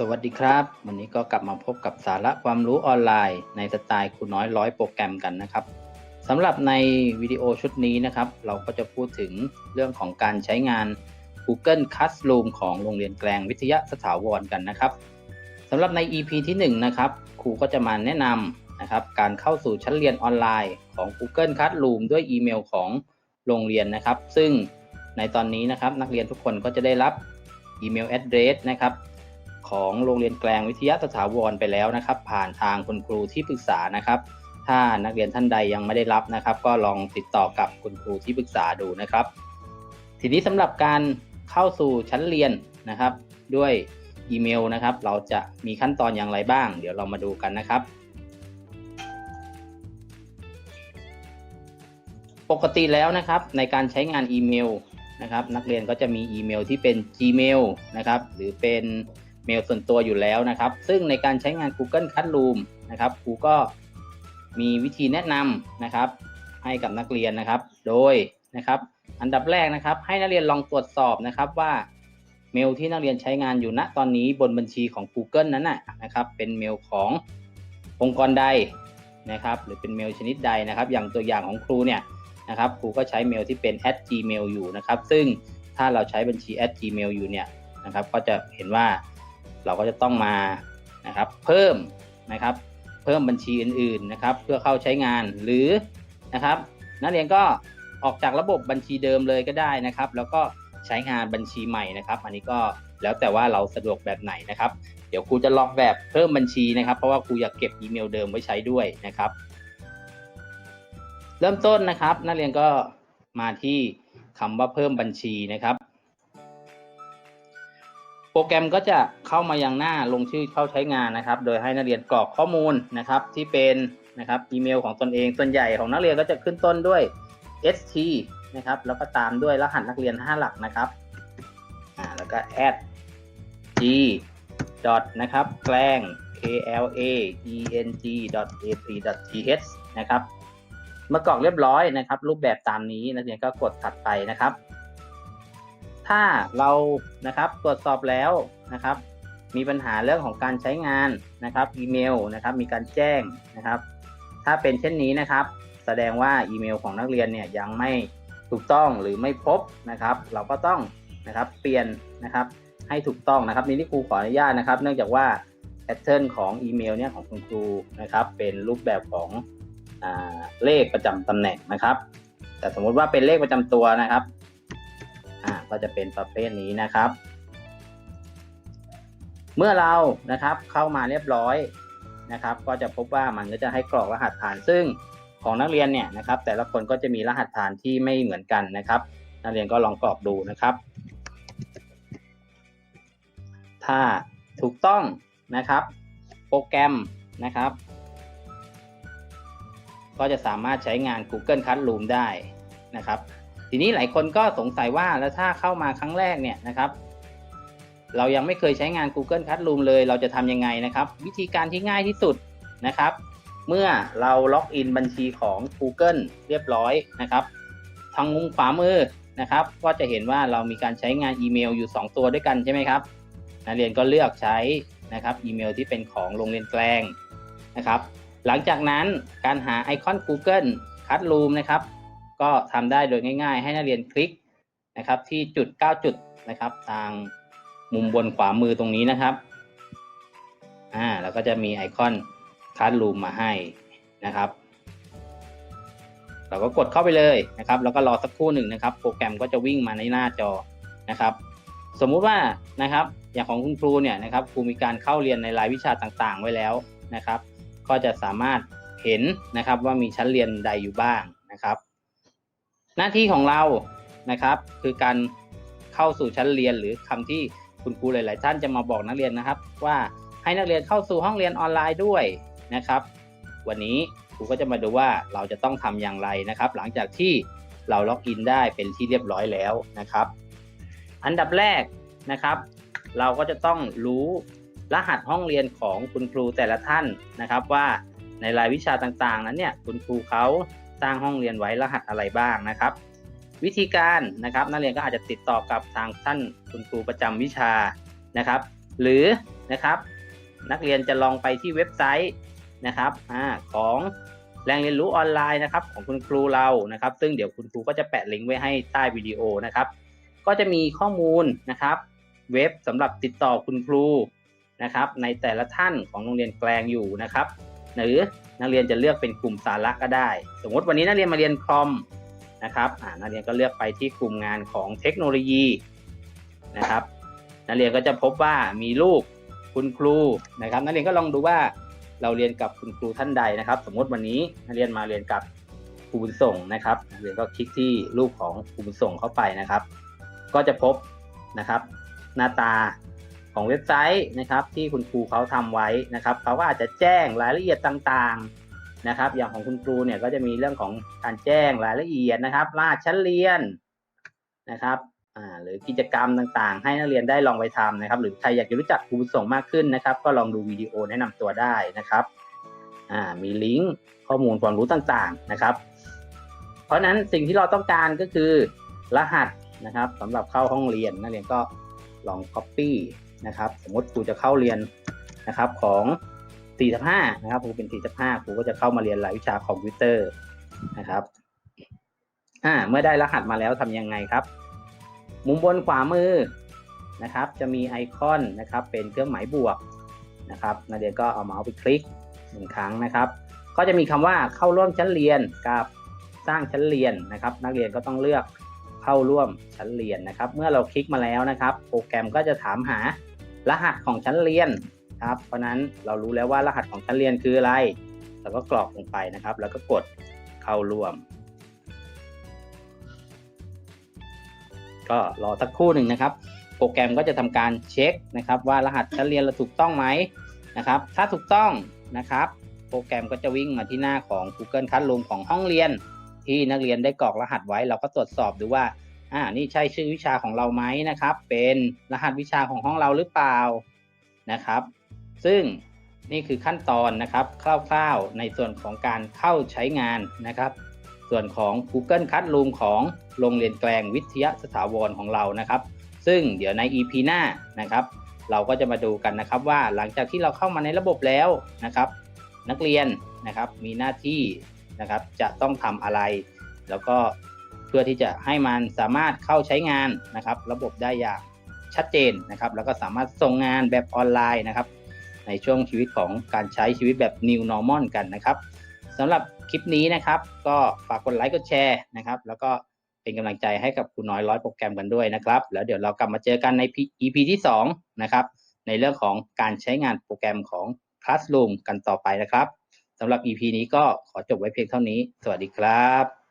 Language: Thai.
สวัสดีครับ วันนี้ก็กลับมาพบกับสาระความรู้ออนไลน์ ในสไตล์ครูน้อยร้อยโปรแกรมกันนะครับสำหรับในวิดีโอชุดนี้นะครับ เราก็จะพูดถึงเรื่องของการใช้งาน Google Classroom ของโรงเรียนแกลงวิทยาสถาวรกันนะครับสำหรับใน EP ที่1นะครับครูก็จะมาแนะนำนะครับการเข้าสู่ชั้นเรียนออนไลน์ของ Google Classroom ด้วยอีเมลของโรงเรียนนะครับ ซึ่งในตอนนี้นะครับนักเรียนทุกคนก็จะได้รับอีเมล address นะครับ ของโรงเรียนแกลงวิทยาสถาวรไปแล้วนะครับ ผ่านทางคุณครูที่ปรึกษานะครับ ถ้านักเรียนท่านใดยังไม่ได้รับนะครับ ก็ลองติดต่อกับคุณครูที่ปรึกษาดูนะครับ ทีนี้สำหรับการเข้าสู่ชั้นเรียนนะครับ ด้วยอีเมลนะครับ เราจะมีขั้นตอนอย่างไรบ้าง เดี๋ยวเรามาดูกันนะครับ ปกติแล้วนะครับในการใช้งานอีเมลนะครับ นักเรียนก็จะมีอีเมลที่เป็น Gmail นะครับ หรือเป็น เมลส่วนตัวอยู่แล้วนะครับ ซึ่งในการใช้งาน Google Classroom นะครับครูก็มีวิธีแนะนำนะครับ ให้กับนักเรียนนะครับ โดยนะครับ อันดับแรกนะครับ ให้นักเรียนลองตรวจสอบนะครับว่าเมลที่นักเรียนใช้งานอยู่ณตอนนี้บนบัญชีของ Google นั้นนะนะครับ เป็นเมลขององค์กรใดนะครับ หรือเป็นเมลชนิดใดนะครับ อย่างตัวอย่างของครูเนี่ยนะครับ ครูก็ใช้เมลที่เป็น @gmail อยู่นะครับ ซึ่งถ้าเราใช้บัญชี @gmail อยู่เนี่ยนะครับ ก็จะเห็นว่า เราก็จะต้องมานะครับเพิ่มนะครับเพิ่มบัญชีอื่นๆนะครับ เพื่อเข้าใช้งานหรือนะครับ นักเรียนก็ออกจากระบบบัญชีเดิมเลยก็ได้นะครับ แล้วก็ใช้งานบัญชีใหม่นะครับ อันนี้ก็แล้วแต่ว่าเราสะดวกแบบไหนนะครับ เดี๋ยวครูจะลองแบบเพิ่มบัญชีนะครับ เพราะว่าครูอยากเก็บอีเมลเดิมไว้ใช้ด้วยนะครับ เริ่มต้นนะครับ นักเรียนก็มาที่คำว่าเพิ่มบัญชีนะครับ โปรแกรมก็จะเข้ามายังหน้าลงชื่อเข้าใช้งานนะครับ โดยให้นักเรียนกรอกข้อมูลนะครับที่เป็นนะครับอีเมลของตนเอง ส่วนใหญ่ของนักเรียนก็จะขึ้นต้นด้วย st นะครับแล้วก็ตามด้วยรหัสนักเรียน 5 หลักนะครับอ่าแล้วก็ add g นะครับแกล้ง k l a e n g a p t h นะครับ เมื่อกรอกเรียบร้อยนะครับ รูปแบบตามนี้นักเรียนก็กดถัดไปนะครับ ถ้าเรานะครับตรวจสอบแล้วนะครับ มีปัญหาเรื่องของการใช้งานนะครับอีเมลนะครับ มีการแจ้งนะครับ ถ้าเป็นเช่นนี้นะครับ แสดงว่าอีเมลของนักเรียนเนี่ยยังไม่ถูกต้องหรือไม่พบนะครับ เราก็ต้องนะครับเปลี่ยนนะครับให้ถูกต้องนะครับนี่ที่ครูขออนุญาตนะครับ เนื่องจากว่าแพทเทิร์นของอีเมลเนี่ยของคุณครูนะครับ เป็นรูปแบบของอเลขประจำตำแหน่งนะครับ แต่สมมุติว่าเป็นเลขประจำตัวนะครับ ก็จะเป็นประเภทนี้นะครับ เมื่อเรานะครับเข้ามาเรียบร้อยนะครับ ก็จะพบว่ามันก็จะให้กรอกรหัสผ่าน ซึ่งของนักเรียนเนี่ยนะครับ แต่ละคนก็จะมีรหัสผ่านที่ไม่เหมือนกันนะครับ นักเรียนก็ลองกรอกดูนะครับ ถ้าถูกต้องนะครับ โปรแกรมนะครับ ก็จะสามารถใช้งาน Google Classroom ได้นะครับ ทีนี้หลายคนก็สงสัยว่าแล้วถ้าเข้ามาครั้งแรกเนี่ยนะครับ เรายังไม่เคยใช้งาน Google Classroom เลย เราจะทำยังไงนะครับ วิธีการที่ง่ายที่สุดนะครับ เมื่อเราล็อกอินบัญชีของ Google เรียบร้อยนะครับ ทางมุมขวามือนะครับ ก็จะเห็นว่าเรามีการใช้งานอีเมลอยู่ 2 ตัวด้วยกันใช่ไหมครับนักเรียนก็เลือกใช้นะครับอีเมลที่เป็นของโรงเรียนแกลงนะครับ หลังจากนั้นการหาไอคอน Google Classroom นะครับ ก็ทำได้โดยง่ายๆ ให้นักเรียนคลิกนะครับที่จุด 9 จุดนะครับ ทางมุมบนขวามือตรงนี้นะครับอ่าแล้วก็จะมีไอคอน Classroom มาให้นะครับ เราก็กดเข้าไปเลยนะครับ แล้วก็รอสักครู่หนึ่งนะครับ โปรแกรมก็จะวิ่งมาในหน้าจอนะครับ สมมุติว่านะครับอย่างของคุณครูเนี่ยนะครับครูมีการเข้าเรียนในรายวิชาต่างๆ ไว้แล้วนะครับ ก็จะสามารถเห็นนะครับว่ามีชั้นเรียนใดอยู่บ้างนะครับ หน้าที่ของเรานะครับ คือการเข้าสู่ชั้นเรียนหรือคำที่คุณครูหลาย ๆ ท่านจะมาบอกนักเรียนนะครับ ว่าให้นักเรียนเข้าสู่ห้องเรียนออนไลน์ด้วยนะครับ วันนี้ครูก็จะมาดูว่าเราจะต้องทำอย่างไรนะครับ หลังจากที่เราล็อกอินได้เป็นที่เรียบร้อยแล้วนะครับ อันดับแรกนะครับ เราก็จะต้องรู้รหัสห้องเรียนของคุณครูแต่ละท่านนะครับ ว่าในรายวิชาต่าง ๆ นั้นเนี่ยคุณครูเขา สร้างห้องเรียนไว้รหัสอะไรบ้างนะครับ วิธีการนะครับนักเรียนก็อาจจะติดต่อกับทางท่านคุณครูประจำวิชานะครับ หรือนะครับนักเรียนจะลองไปที่เว็บไซต์นะครับอของแหล่งเรียนรู้ออนไลน์นะครับของคุณครูเรานะครับ ซึ่งเดี๋ยวคุณครูก็จะแปะลิงก์ไว้ให้ใต้วิดีโอนะครับ ก็จะมีข้อมูลนะครับ เว็บสำหรับติดต่อคุณครูนะครับ ในแต่ละท่านของโรงเรียนแกลงอยู่นะครับ หรือ นักเรียนจะเลือกเป็นกลุ่มสาระก็ได้ สมมติวันนี้นักเรียนมาเรียนคอมนะครับนักเรียนก็เลือกไปที่กลุ่มงานของเทคโนโลยีนะครับ นักเรียนก็จะพบว่ามีรูปคุณครูนะครับ นักเรียนก็ลองดูว่าเราเรียนกับคุณครูท่านใดนะครับ สมมติวันนี้นักเรียนมาเรียนกับครูบุญส่งนะครับนักเรียนก็คลิกที่รูปของครูบุญส่งเข้าไปนะครับ ก็จะพบนะครับ หน้าตา ของเว็บไซต์นะครับ ที่คุณครูเขาทำไว้นะครับเขาก็อาจจะแจ้งรายละเอียดต่างๆนะครับ อย่างของคุณครูเนี่ยก็จะมีเรื่องของการแจ้งรายละเอียดนะครับรหัสชั้นเรียนนะครับหรือกิจกรรมต่างๆ ให้นักเรียนได้ลองไปทำนะครับ หรือใครอยากจะรู้จักครูบุญส่งมากขึ้นนะครับ ก็ลองดูวิดีโอแนะนำตัวได้นะครับมีลิงก์ข้อมูลความรู้ต่างๆนะครับ เพราะฉะนั้นสิ่งที่เราต้องการก็คือรหัสนะครับสำหรับเข้าห้องเรียนนักเรียนก็ลอง Copy นะครับ สมมติครูจะเข้าเรียนนะครับของ45นะครับครูเป็น45ครูก็จะเข้ามาเรียนรายวิชาคอมพิวเตอร์นะครับอ่าเมื่อได้รหัสมาแล้วทำยังไงครับ มุมบนขวามือนะครับ จะมีไอคอนนะครับ เป็นเครื่องหมายบวกนะครับนักเรียนก็เอาเมาส์ไปคลิกหนึ่งครั้งนะครับ ก็จะมีคำว่าเข้าร่วมชั้นเรียนกับสร้างชั้นเรียนนะครับ นักเรียนก็ต้องเลือกเข้าร่วมชั้นเรียนนะครับ เมื่อเราคลิกมาแล้วนะครับ โปรแกรมก็จะถามหา รหัสของชั้นเรียนครับ เพราะนั้นเรารู้แล้วว่ารหัสของชั้นเรียนคืออะไร เราก็กรอกลงไปนะครับ แล้วก็กดเข้าร่วม ก็รอสักครู่หนึ่งนะครับ โปรแกรมก็จะทำการเช็คนะครับ ว่ารหัสชั้นเรียนเราถูกต้องไหมนะครับ ถ้าถูกต้องนะครับ โปรแกรมก็จะวิ่งมาที่หน้าของ Google Classroom ของห้องเรียน ที่นักเรียนได้กรอกรหัสไว้ เราก็ตรวจสอบดูว่า อ่านี่ใช่ชื่อวิชาของเราไหมนะครับ เป็นรหัสวิชาของห้องเราหรือเปล่านะครับ ซึ่งนี่คือขั้นตอนนะครับคร่าวๆในส่วนของการเข้าใช้งานนะครับ ส่วนของ Google Classroom ของโรงเรียนแกลงวิทยาสถาวรของเรานะครับ ซึ่งเดี๋ยวใน EP หน้านะครับ เราก็จะมาดูกันนะครับว่าหลังจากที่เราเข้ามาในระบบแล้วนะครับ นักเรียนนะครับมีหน้าที่นะครับจะต้องทำอะไร แล้วก็ เพื่อที่จะให้มันสามารถเข้าใช้งานนะครับ ระบบได้อย่างชัดเจนนะครับ แล้วก็สามารถส่งงานแบบออนไลน์นะครับ ในช่วงชีวิตของการใช้ชีวิตแบบ New Normal กันนะครับสำหรับคลิปนี้นะครับ ก็ฝากกดไลค์กดแชร์นะครับ แล้วก็เป็นกำลังใจให้กับครูน้อยร้อยโปรแกรมกันด้วยนะครับ แล้วเดี๋ยวเรากลับมาเจอกันใน EP ที่2นะครับในเรื่องของการใช้งานโปรแกรมของ Classroom กันต่อไปนะครับสำหรับ EP นี้ก็ขอจบไว้เพียงเท่านี้ สวัสดีครับ